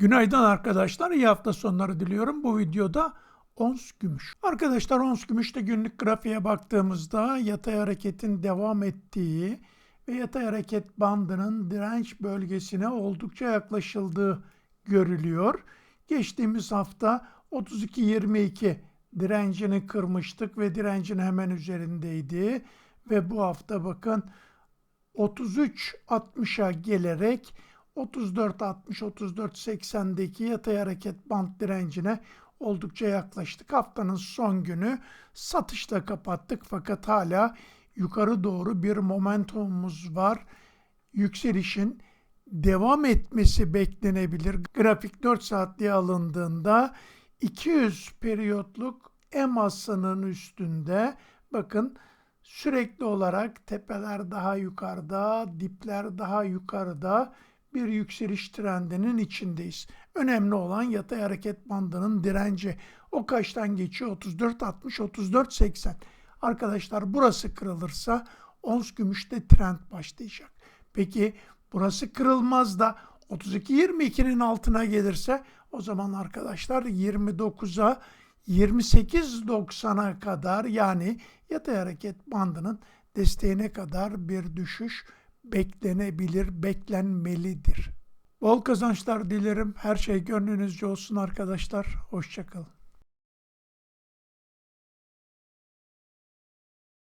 Günaydın arkadaşlar. İyi hafta sonları diliyorum. Bu videoda ons gümüş. Arkadaşlar ons gümüşte günlük grafiğe baktığımızda yatay hareketin devam ettiği ve yatay hareket bandının direnç bölgesine oldukça yaklaşıldığı görülüyor. Geçtiğimiz hafta 32.22 direncini kırmıştık ve direncin hemen üzerindeydi. Ve bu hafta bakın 33.60'a gelerek 34.60-34.80'deki yatay hareket band direncine oldukça yaklaştık. Haftanın son günü satışla kapattık fakat hala yukarı doğru bir momentumumuz var. Yükselişin devam etmesi beklenebilir. Grafik 4 saatliğe alındığında 200 periyotluk EMA'sının üstünde bakın sürekli olarak tepeler daha yukarıda, dipler daha yukarıda bir yükseliş trendinin içindeyiz. Önemli olan yatay hareket bandının direnci. O kaçtan geçiyor? 34.60, 34.80. Arkadaşlar burası kırılırsa ons gümüşte trend başlayacak. Peki burası kırılmaz da 32-22'nin altına gelirse o zaman arkadaşlar 29'a 28.90'a kadar yani yatay hareket bandının desteğine kadar bir düşüş beklenebilir, beklenmelidir. Bol kazançlar dilerim. Her şey gönlünüzce olsun arkadaşlar. Hoşçakalın.